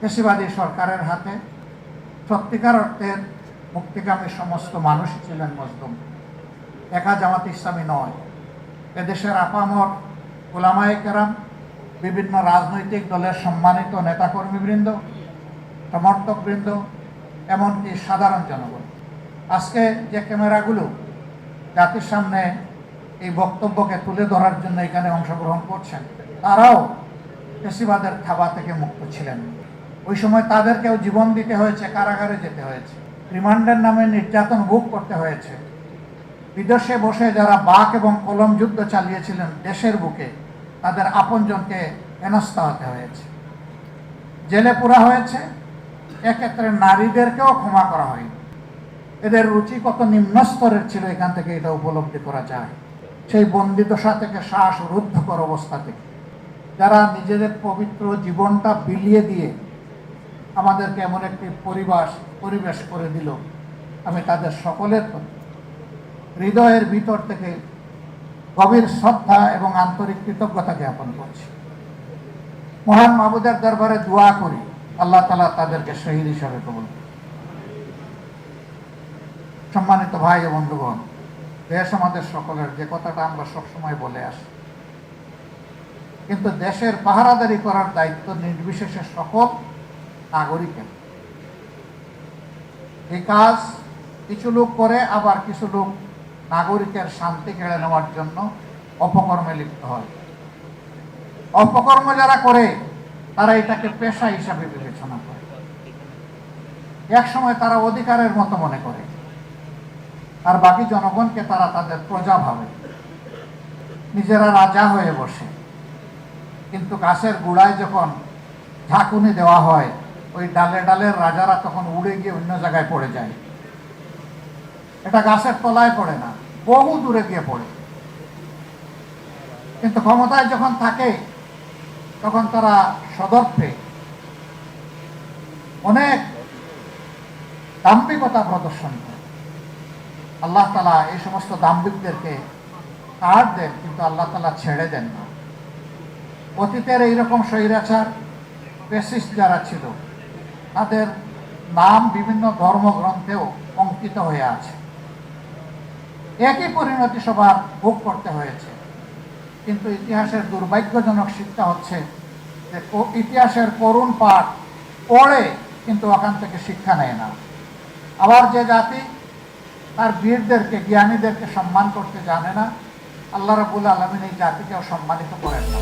পেশিবাদী সরকারের হাতে সত্যিকার অর্থের মুক্তিকামী সমস্ত মানুষই ছিলেন মজলুম। একা জামাত ইসলামী নয়। এদেশের আপামর ওলামায়ে কেরাম, বিভিন্ন রাজনৈতিক দলের সম্মানিত নেতাকর্মীবৃন্দ, সমর্থকবৃন্দ, এমনকি সাধারণ জনগণ। আজকে যে ক্যামেরাগুলো জাতির সামনে এই বক্তব্যকে তুলে ধরার জন্য এখানে অংশগ্রহণ করছেন, তারাও পেশিবাদের থাবা থেকে মুক্ত ছিলেন। ওই সময় তাদেরকেও জীবন দিতে হয়েছে, কারাগারে যেতে হয়েছে। রিমান্ডের নামে নির্যাতন ভোগ করতে হয়েছে। বিদেশে বসে যারা বাক এবং কলম যুদ্ধ চালিয়েছিলেন, দেশের বুকে তাদের আপনজনকে হেনস্থা হতে হয়েছে। জেলে পুরা হয়েছে, এক্ষেত্রে নারীদেরকেও ক্ষমা করা হয়নি। এদের রুচি কত নিম্ন স্তরের ছিল, এখান থেকে এটা উপলব্ধি করা যায়। সেই বন্দিদশা থেকে শ্বাস রুদ্ধকর অবস্থা থেকে। যারা নিজেদের পবিত্র জীবনটা বিলিয়ে দিয়ে আমাদেরকে এমন একটি পরিবেশ পরিবেশ করে দিল। আমি তাদের সকলের প্রতি হৃদয়ের ভিতর থেকে গভীর শ্রদ্ধা এবং আন্তরিক কৃতজ্ঞতা জ্ঞাপন করছি। মহান মাহবুদের দরবারে দোয়া করি, আল্লাহ তালা তাদেরকে শহীদ হিসাবে কবুল। সম্মানিত ভাই ও বন্ধুগণ, দেশ আমাদের সকলের, যে কথাটা আমরা সবসময় বলে আসি। কিন্তু দেশের পাহারাদারি করার দায়িত্ব নির্বিশেষে সকল নাগরিকের। এই কাজ কিছু লোক করে, আবার কিছু লোক নাগরিকের শান্তি কেড়ে নেওয়ার জন্য অপকর্মে লিপ্ত হয়। অপকর্ম যারা করে, তারা এটাকে পেশা হিসাবে বিবেচনা করে। এক সময় তারা অধিকারের মতো মনে করে। আর বাকি জনগণকে তারা তাদের প্রজা ভাবে। নিজেরা রাজা হয়ে বসে। কিন্তু গাছের গোড়ায় যখন ঝাঁকুনি দেওয়া হয় ওই ডালে ডালের রাজারা তখন উড়ে গিয়ে অন্য জায়গায় পড়ে যায়। এটা গাছের তলায় পড়ে না, বহু দূরে গিয়ে পড়ে। কিন্তু ক্ষমতায় যখন থাকে, তখন তারা সদর্থে অনেক দাম্ভিকতা প্রদর্শন করে। আল্লাহ তালা এই সমস্ত দাম্ভিকদেরকে কার দেন, কিন্তু আল্লাহ তালা ছেড়ে দেন না। অতীতের এইরকম স্বৈরাচার পেসিস যারা ছিল তাদের নাম বিভিন্ন ধর্মগ্রন্থেও অঙ্কিত হয়ে আছে। একই পরিণতি সবার ভোগ করতে হয়েছে। কিন্তু ইতিহাসের দুর্ভাগ্যজনক শিক্ষা হচ্ছে যে ইতিহাসের করুণ পাঠ পড়ে কিন্তু ওখান থেকে শিক্ষা নেয় না। আবার যে জাতি তার বীরদেরকে, জ্ঞানীদেরকে সম্মান করতে জানে না, আল্লাহ রাবুল আলমিন এই জাতিকেও সম্মানিত করেন না।